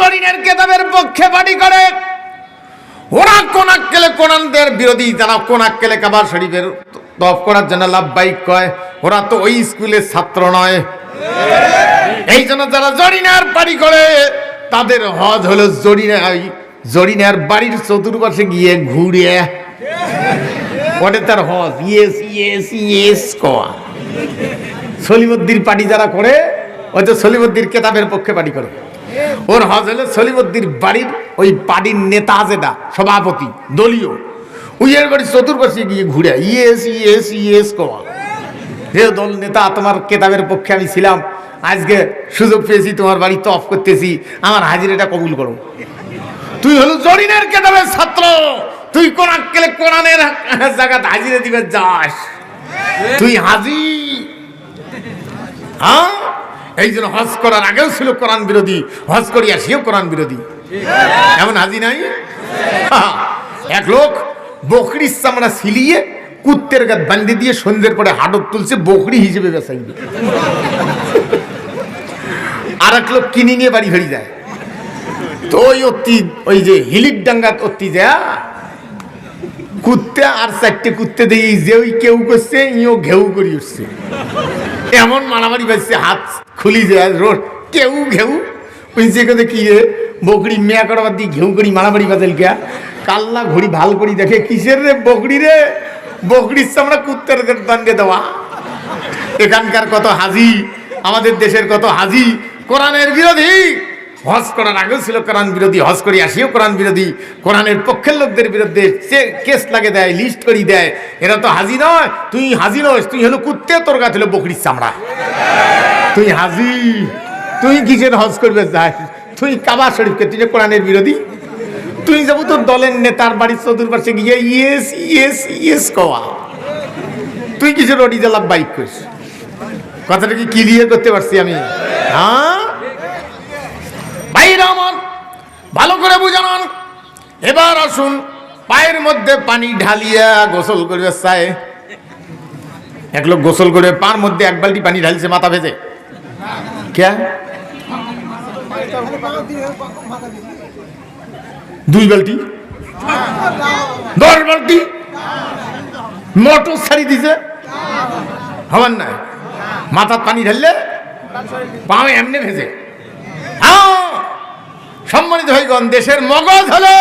জরিনের কেতাবের পক্ষে পার্টি করে। ওরা কোন আক্কেলে কোরআনদের বিরোধী তারা কোন আক্কেলে কাবার শরীফের তফ করার জন্য লাভবাহিক কয়, ওরা তো ওই স্কুলের ছাত্র নয়। এই জন্য যারা জরিনার পাড়ি করে, তাদের হজ হলো জরিনার বাড়ির চতুর্পাশে গিয়ে ঘুরে। ওটা তার হজ, ইয়েস ইয়েস ইয়েস কয়া সলিমদ্দির পার্টি যারা করে, ওই তো সলিমদ্দির কেতাবের পক্ষে পার্টি করে। ওর হজ হলো সলিমদ্দির বাড়ির ওই পার্টির নেতা যেটা, সভাপতি, দলীয় উইয়ের বাড়ির চতুর্পাশে গিয়ে ঘুরে, ইয়েস ইয়েস ইয়েস কয়া হে দল নেতা, তোমার কেতাবের পক্ষে আমি ছিলাম। আজকে সুযোগ পেয়েছি, তোমার বাড়ি তফ করতেছি। আমার হাজিরাটা কবুল করো। তুই হলো জরিনের কেতাবের ছাত্র। তুই কোন আক্কেলে কোরআনের জায়গাতে হাজিরে দিবে যাস। তুই হাজি। হ্যাঁ? এই জন্য হজ করার আগেও ছিল কোরআন বিরোধী, হজ করিয়া সেও কোরআন বিরোধী। এমন হাজি নাই? এক লোক বকরির চামড়া সিলিয়ে কুত্তের গাত বান্ধি দিয়ে সন্ধ্যের পরে হাডত তুলছে, বকরি হিসেবে বেসাইবে আর এক লোক কিনে নিয়ে বাড়ি ফেরি যায়। তো ওই অতি, ওই যে হিলির ডাঙ্গাত অতি যা কুত্তে আর চারটে কুত্তে দিয়ে ওই কেউ করছে, ইও ঘেউ করি উঠছে। এমন মারামারি পাইছে হাত খুলি যায়, রোড, কেউ ঘেউ। ওই যে কথা কি বকরি মেয়া করাবার দিয়ে ঘেউ করি, মারামারি বাজাল গিয়া। কাল্লা ঘড়ি ভালো করি দেখে, কিসের রে বকরি রে? বকরির চামড়া কুত্তের দণ্ডে দেওয়া। এখানকার কত হাজি, আমাদের দেশের কত হাজি, কোরআনের বিরোধী। হজ করার আগেও ছিল কোরআন বিরোধী, হজ করি আসিও কোরআন বিরোধী। কোরআনের পক্ষের লোকদের বিরুদ্ধে সে কেস লাগে দেয়, লিস্ট করি দেয়। এরা তো হাজি নয়, তুই হাজি নয় তুই হলো কুত্তে, তোর গাছ হলো বকরির চামড়া। তুই হাজি, তুই কিসের হজ করবে যাই তুই কাবা শরীফকে, তুই যে কোরআনের বিরোধী? তুই যাব তোর দলের নেতার বাড়ির চতুর্পাশে গিয়ে ইয়েস ইয়েস ইয়েস কওয়া। তুই কিসের অডি জ্বালা বাইক করিস? কথাটা কি ক্লিয়ার করতে পারছি আমি। হ্যাঁ? ভাইরা আমার। ভালো করে বুঝান এবার আসুন, পায়ের মধ্যে পানি ঢালিয়া গোসল করবে চায় এক লোক গোসল করে পার মধ্যে এক বালতি পানি ঢালছে মাথা ভেজে। কে? দুই বালতি? দশ বালতি? মোটর ছাড়ি দিছে? হবার না মাথার পানি ঢাললে পাও এমনি ভেজে। সম্মানিত হইগণ দেশের মগজ হলো।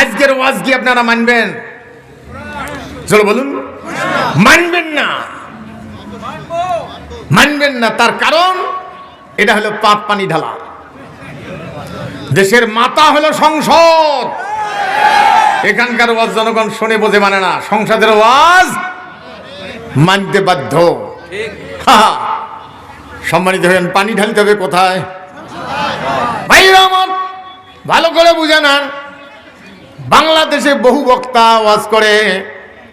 আজকের ওয়াজ কি আপনারা মানবেন? চলো বলুন। মানবেন না। মানবেন না তার কারণ এটা হলো পাপ পানি ঢালা। দেশের মাতা হলো সংসদ। এখানকার ওয়াজ জনগণ শুনে বোঝে মানে না সংসদের ওয়াজ মানতে বাধ্য। সম্মানিত হবেন পানি ঢালতে হবে কোথায়? ভাইরা ভালো করে বুঝে নেন বাংলাদেশে বহু বক্তা ওয়াজ করে,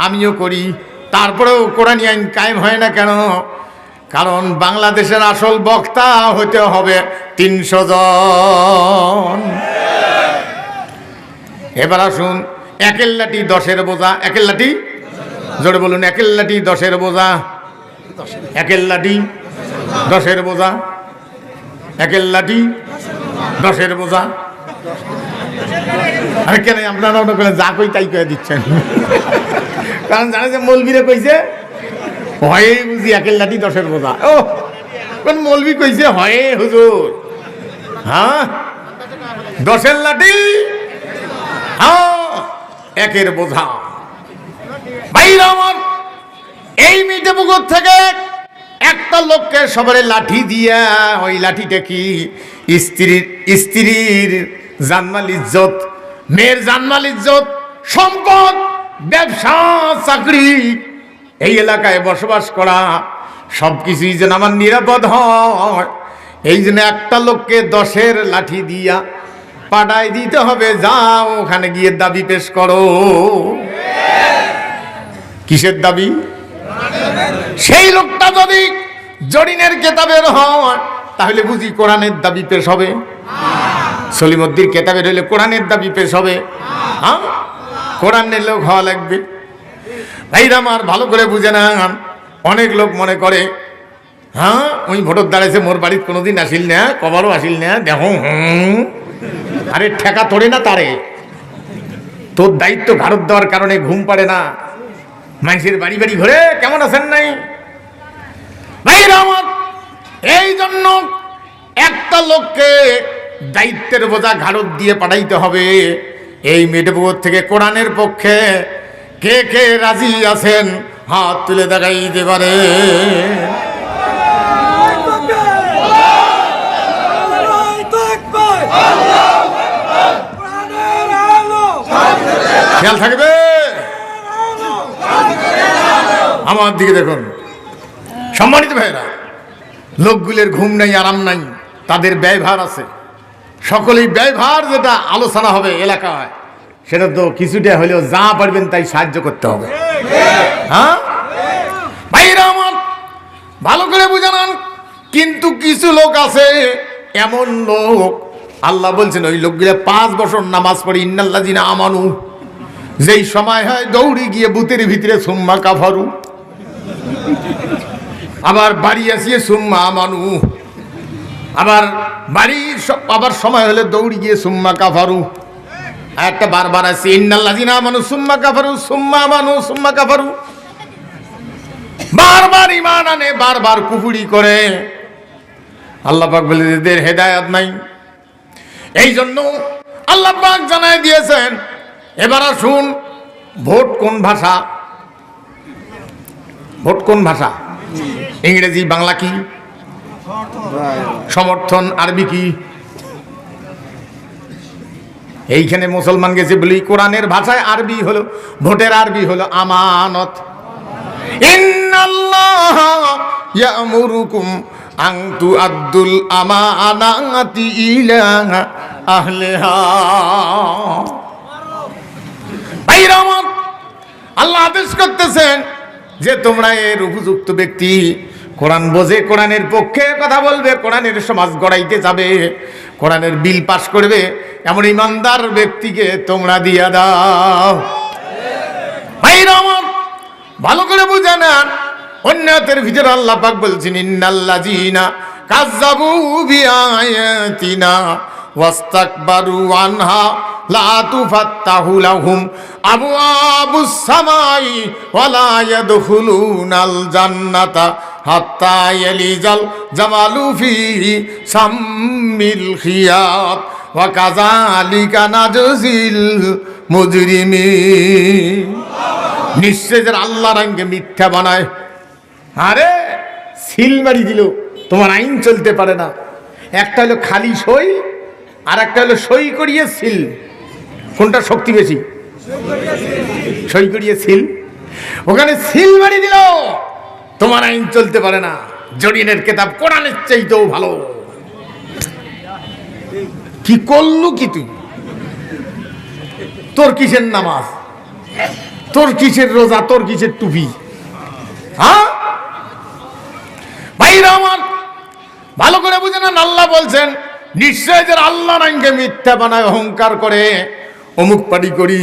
আমিও করি। তারপরেও কোরআনী আইন কায়েম হয় না কেন? কারণ বাংলাদেশের আসল বক্তা হতে হবে তিনশো জন। এবার আসুন একের লাঠি দশের বোঝা একের লাঠি জোরে বলুন একের লাঠি দশের বোঝা? একের লাঠি দশের বোঝা? একের লাঠি, দশের বোঝা। আরে কেন, আপনারা মনে করেন যা কই তাই কয়ে দিচ্ছেন। কারণ জানে যে মলবিরে কইছে, হয়ে বুঝি একের লাঠি, দশের বোঝা। ও, কোন মলবি কইছে, হয়ে, হুজুর। হ্যাঁ? দশের লাঠি হ্যাঁ একের বোঝা। ভাইরা আমার, এই মিটে পুকুর থেকে একটা লোককে সবারে লাঠি দিয়া, ওই লাঠিটা কি? স্ত্রীর স্ত্রীর জানমাল ইজ্জত, মেয়ের জানমাল ইজ্জত, সম্পদ, ব্যবসা, চাকরি, এই এলাকায় বসবাস করা সব কিছুই যেন আমার নিরাপদ হয়। এই জন্য একটা লোককে দশের লাঠি দিয়া পাঠাই দিতে হবে, যাও ওখানে গিয়ে দাবি পেশ করো। কিসের দাবি? সেই লোকটা যদি জরিনের কেতাবের হয়, তাহলে বুঝি কোরআনের দাবি পেশ হবে। সলিমদ্দির কেতাবের হলে কোরআনের দাবি পেশ হবে। হ্যাঁ? কোরআনের লোক হওয়া লাগবে। ভাইরা আমার ভালো করে বুঝে না অনেক লোক মনে করে হ্যাঁ ওই ভোটর দাঁড়াইছে মোর বাড়ির কোনোদিন আসিল না, কবারও আসিল না, দেখো আরে ঠেকা তোরে না তারে। তোর দায়িত্ব ঘাড়ত দেওয়ার কারণে ঘুম পারে না। মানুষের বাড়ি বাড়ি ঘুরে কেমন আছেন নাই? ভাই আমার এই জন্য একটা লোককে দায়িত্বের বোঝা ঘাড়ত দিয়ে পাঠাইতে হবে। এই মেটপুকুর থেকে কোরআনের পক্ষে কে কে রাজি আছেন, হাত তুলে দেখাইতে পারে। খেয়াল থাকবে? আমার দিকে দেখুন। সম্মানিত ভাইরা লোকগুলির ঘুম নাই, আরাম নাই, তাদের ব্যয়ভার আছে। সকলেই ব্যয়ভার যেটা আলোচনা হবে এলাকায়, সেটা তো কিছুটা হলেও যা পারবেন তাই সাহায্য করতে হবে। হ্যাঁ? ভাইরা আমার, ভালো করে বুঝানান কিন্তু কিছু লোক আছে, এমন লোক, আল্লাহ বলছেন, ওই লোকগুলো পাঁচ বছর নামাজ পড়ে ইন্নাল্লাহ জিনা আমানু, যেই সময় হয় দৌড়ি গিয়ে বুতের ভিতরে সুম্মা কাফারু। আবার বাড়ি আসিয়ে সুম্মা আমানু আবার বাড়ির স- আবার সময় হলে দৌড়ি গিয়ে সুম্মা কাফারু। একটা বারবার আছে ইন্নাল্লাহ জিনা আমানু সুম্মা কাফারু, সুম্মা আমানু, সুম্মা কাফারু। বারবার ইমান আনে, বারবার কুফুরি করে। আল্লাহ পাক বলে, এদের হেদায়াত নাই। এই জন্য আল্লাহ পাক জানাই দিয়েছেন, এবার আসুন, ভোট কোন ভাষা? ভোট কোন ভাষা? ইংরেজি, বাংলা কি? সমর্থন, আরবি কি? এইখানে মুসলমান গেছে বলি, কোরআনের ভাষায় আরবি হলো, ভোটের আরবি হলো আমানত। তুআদ্দুল আমানাতি ইলা আল্লাহ আদেশ করতেছেন যে তোমরা এর উপযুক্ত ব্যক্তি, কোরআন বোঝে, কোরআনের পক্ষে কথা বলবে, কোরআনের সমাজ গড়াইতে যাবে, কোরআনের বিল পাশ করবে, এমন ইমানদার ব্যক্তিকে তোমরা দিয়া দাও। ভালো করে বুঝে নেন। অন্যতের ভিতরে আল্লাহ পাক বলছেন, ইন্নাল্লাযিনা কাযযাবু বিআয়াতিনা ওয়াস্তাকবারু আনহা লা তুফাত্তাহু লাহুম আবওয়াবুস সামাই ওয়ালা ইয়াদখুলুনাল জান্নাতা হাত্তা ইয়ালিজাল জামালু ফি সাম্মিল খিয়াত ওয়া কাযালিকা নাজজিল নিশ্চয় যারা আল্লাহর আইনকে মিথ্যা বানায়। আরে, সিল মারি দিল। তোমার আইন চলতে পারে না। একটা হলো খালি সই আর একটা হলো সই করিয়ে সিল। কোনটা শক্তি বেশি? সই করিয়ে সিল। ওখানে সিল মারি দিল। তোমার আইন চলতে পারে না। জরিনের কেতাব কোরআনের চাইতেও ভালো। কি করলু কি তুই? তোর কিসের নামাজ? তোর কিসের রোজা? তোর কিসের টুপি? হ্যাঁ? ভাইরা আমার ভালো করে বুঝে না আল্লাহ বলছেন নিশ্চয় যে আল্লাহ নাইকে মিথ্যা বানায় অহংকার করে অমুক পাটি করি।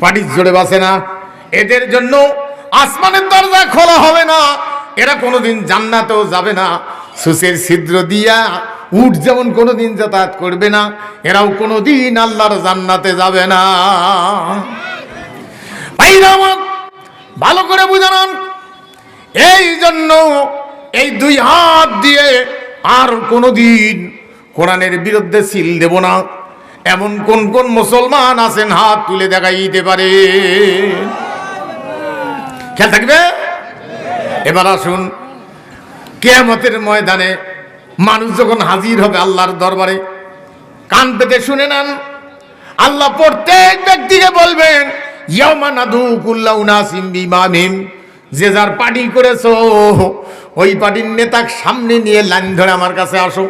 পাটির জোরে বাসে না। এদের জন্য আসমানের দরজা খোলা হবে না। এরা কোনোদিন জান্নাতেও যাবে না। সুসের ছিদ্র দিয়া উঠ যেমন কোনোদিন যাতায়াত করবে না, এরাও কোনোদিন আল্লাহর জান্নাতে যাবে না। ভালো করে বুঝান এই জন্য এই দুই হাত দিয়ে আর কোনোদিন কোরআনের বিরুদ্ধে সিল দেব না। এমন কোন কোন মুসলমান আছেন, হাত তুলে দেখাইতে পারে। খেয়াল থাকবে? এবার আসুন, কেয়ামতের ময়দানে মানুষ যখন হাজির হবে আল্লাহর দরবারে, কান পেতে শুনে নেন। আল্লাহ প্রত্যেক ব্যক্তিকে বলবেন যে যার পার্টি করেছ, ওই পার্টির নেতার সামনে নিয়ে লাইন ধরে আমার কাছে আসো।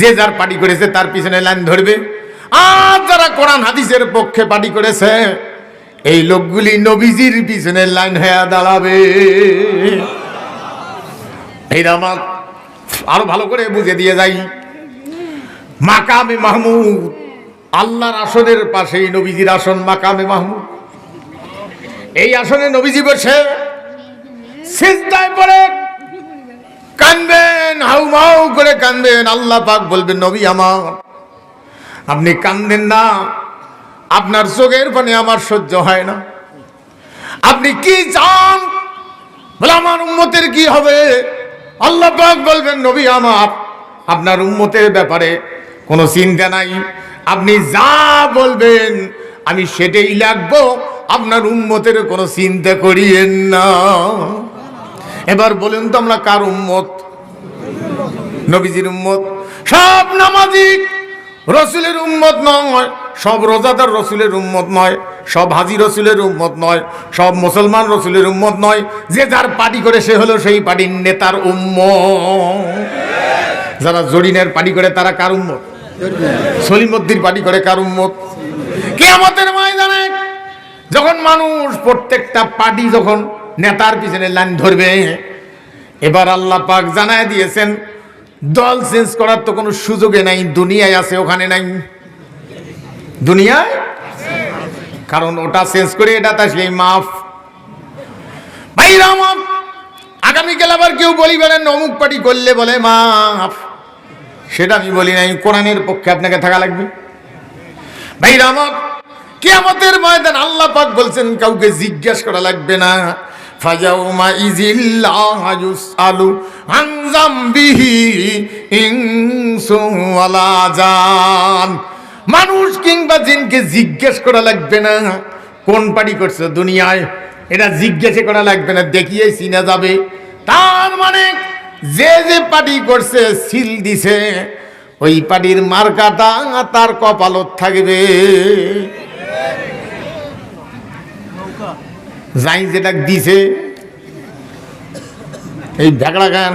যে যার পার্টি করেছে তার পিছনে লাইন ধরবে। আর যারা কোরআন হাদিসের পক্ষে পার্টি করেছে, এই লোকগুলি নবীজির পিছনে লাইন হয়ে দাঁড়াবে। এইটা আমার আরও ভালো করে বুঝে দিয়ে যাই। মাকামে মাহমুদ, আল্লাহর আসনের পাশেই নবীজির আসন মাকামে মাহমুদ। এই আসনে নবীজি বসে, সিজদায় পড়ে কানবেন হাউ মাউ করে কানবেন আল্লাহ পাক বলবেন, নবী আমার, আপনি কান্দেন না। আপনার চোখের পানি আমার সহ্য হয় না। আপনি কি চান? বলে, আমার উম্মতের কি হবে? আল্লাহ পাক বলবেন, নবী আমার, আপনার উম্মতের ব্যাপারে কোনো চিন্তা নাই। আপনি যা বলবেন, আমি সেটাই লাগবো। আপনার উম্মতের কোনো চিন্তা করিয়েন না। এবার বলুন তো আমরা কার উম্মত? নবীজির উম্মত। সব নামাজি রসুলের উম্মত নয়, সব রোজাদার রসুলের উম্মত নয়, সব হাজি রসুলের উম্মত নয়, সব মুসলমান রসুলের উম্মত নয়। যে যার পার্টি করে সে হলো সেই পার্টির নেতার উম্ম যারা জরিনের পার্টি করে তারা কার উম্মত? সলিমদ্দির পার্টি করে কার উম্মত? কে আমাদের ময়দানে যখন মানুষ প্রত্যেকটা পার্টি যখন নেতার পিছনে লাইন ধরবে। এবার আল্লাহ পাক জানায় দিয়েছেন, দল চেঞ্জ করার তো কোনো সুযোগে নাই, দুনিয়ায় আছে, ওখানে নাই। দুনিয়ায়? কারণ ওটা চেঞ্জ করে এটা তা সেই মাফ। ভাইরা আমার আগামীকাল আবার কেউ বলিবে না অমুক পার্টি করলে বলে মাফ। সেটা আমি বলি নাই, কোরআনের পক্ষে আপনাকে থাকা লাগবে। ভাইরা আমার, কিয়ামতের ময়দান আল্লাহ পাক বলছেন, কাউকে জিজ্ঞাসা করা লাগবে না। ফাজাউমা ইজিল্লাহ ইউসআলু আন যামবিহি ইনসু ওয়ালা জান মানুষ কিংবা জিনকে জিজ্ঞেস করা লাগবে না। কোন পার্টি করছে দুনিয়ায়? এটা জিজ্ঞাসা করা লাগবে না দেখিয়ে চিনা যাবে। তার মানে যে যে পার্টি করছে, সিল দিছে, ওই পার্টির মার্কাটা তার কপালত থাকবে। যাই যেটা দিছে, এই ভেকড়া গান।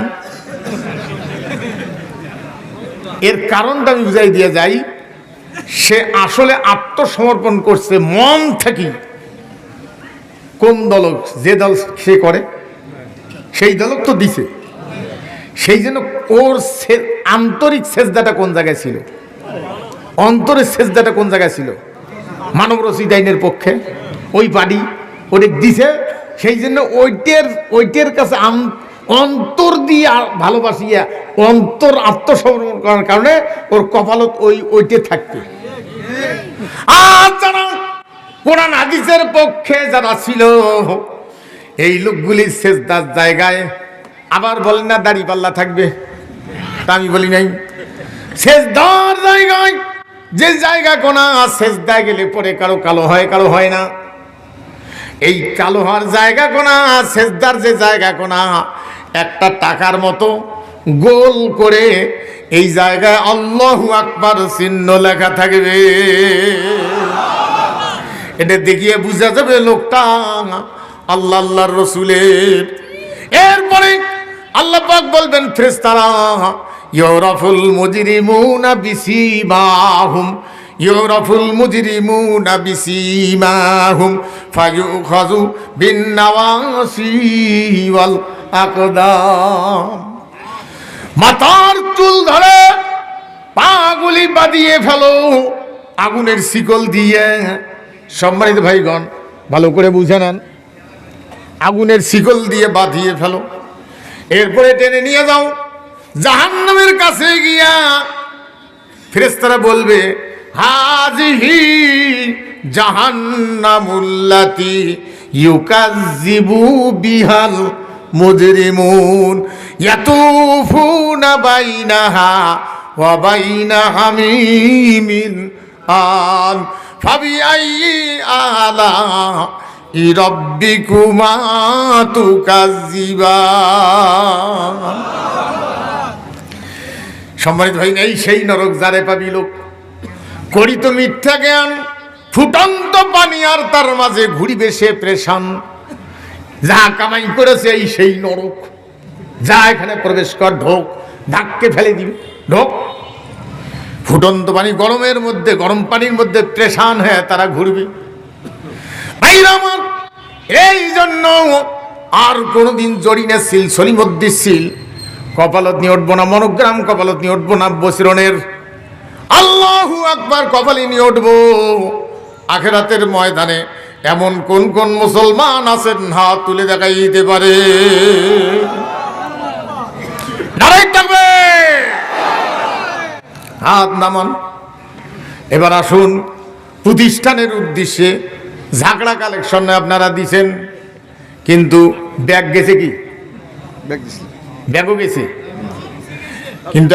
এর কারণটা আমি বুঝাই দিয়ে যাই, সে আসলে আত্মসমর্পণ করছে মন থেকে। কোন দলক যে দল সে করে, সেই দলক তো দিছে। সেই জন্য ওর আন্তরিক সেজদাটা কোন জায়গায় ছিল? অন্তরের সেজদাটা কোন জায়গায় ছিল? মানব রশিদ আইনের পক্ষে, ওই বাড়ি ওটা দিছে, সেই জন্য ওইটের ওইটের কাছে অন্তর দিয়ে ভালোবাসিয়া অন্তর আত্মসমর্পণ করার কারণে ওর কপালত ওই ওইটে থাকবে আর যারা কোরআন হাদিসের পক্ষে যারা ছিল, এই লোকগুলি শেষ শেষদার জায়গায় আবার বলেন না দাড়ি পাল্লা থাকবে? তা আমি বলি নাই। শেষ শেষদার জায়গায়, যে জায়গা কোনা শেষদায় গেলে পরে কারও কালো হয়, কারও হয় না। এই কালো হওয়ার জায়গা কোনা শেষদার যে জায়গা কোনা, একটা টাকার মতো গোল করে এই জায়গায় আল্লাহ আকবার চিহ্ন লেখা থাকবে। এটা দেখিয়ে বুঝা যাবে লোকটা, আল্লাহ আল্লাহর রসুলের। এরপরে আল্লাহ পাক বলবেন, ফেরেশতারা, ইউরাফুল মুজরিমুনা বিসিমাহুম ইউরাফুল মুজরিমুনা বিসিমাহুম ফায়ুখাযু বিন নাওয়াসি ওয়াল আকদাম। মাথার চুল ধরে পাগুলি বাঁধিয়ে ফেলো, আগুনের শিকল দিয়ে। সম্মানিত ভাইগণ, ভালো করে বুঝে নেন। আগুনের শিকল দিয়ে বাঁধিয়ে ফেলো। এরপরে টেনে নিয়ে যাও, জাহান্নামের কাছে গিয়া ফেরেস্তারা বলবে হাজিহি জাহান্নামুল্লাতি ইউকাজ্জিবু বিহাল মুজরিমুন ইয়াতুফুনা বাইনাহা ওয়া বাইনা হামিমিন আন ফাবিআইয়ি আলা রাব্বিকুমা তুকাজ্জিবান সম্মানিত ভাই এই সেই নরক যারে পাবি লোক। করি তো মিথ্যা জ্ঞান, ফুটন্ত পানি আর তার মাঝে ঘুরিবে সে প্রেশান। যা কামাই করেছে এই সেই নরক, যা এখানে প্রবেশ কর, ঢোক ধাক্কে ফেলে দিবে, ঢোক। ফুটন্ত পানি গরমের মধ্যে, গরম পানির মধ্যে প্রেশান হয়ে তারা ঘুরবে। এই জন্য আর কোনোদিন জড়িনে সিল, সলিমদ্দি সিল, কপালত নিয়ে উঠবো না, মনোগ্রাম কপালত নিয়ে উঠবো না, বসিরনের আল্লাহু আকবার কপালে নিয়ে উঠবো। আখেরাতের ময়দানে এমন কোন কোন মুসলমান আছেন হাত তুলে দেখাই দিতে পারে হাত নামান। এবার আসুন প্রতিষ্ঠানের উদ্দেশ্যে ঝাঁকড়া কালেকশনে আপনারা দিছেন কিন্তু ব্যাগ গেছে কি? ব্যাগও গেছে। কিন্তু